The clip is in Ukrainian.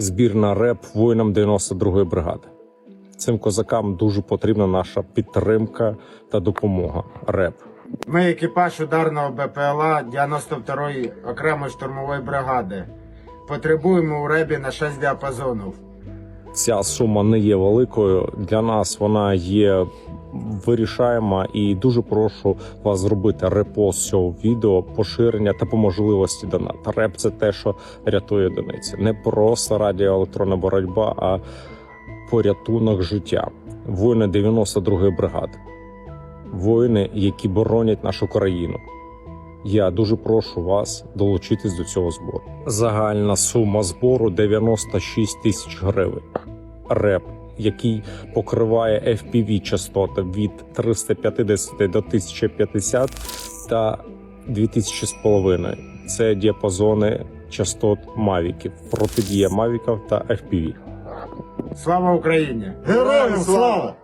збір на реп воїнам 92-ї бригади. Цим козакам дуже потрібна наша підтримка та допомога. Реп. Ми екіпаж ударного БПЛА 92-ї окремої штурмової бригади. Потребуємо у ребі на 6 діапазонів. Ця сума не є великою. Для нас вона є вирішаема і дуже прошу вас зробити репост цього відео, поширення та по можливості донат. Реп це те, що рятує одиниці. Не просто радіоелектронна боротьба, а порятунок життя. Воїни 92-ї бригади. Воїни, які боронять нашу країну. Я дуже прошу вас долучитись до цього збору. Загальна сума збору 96 тисяч гривень. Реп, який покриває FPV частоти від 350 до 1050 та 2000 з половиною. Це діапазони частот мавіків, протидія мавіків та FPV. Слава Україні! Героям слава!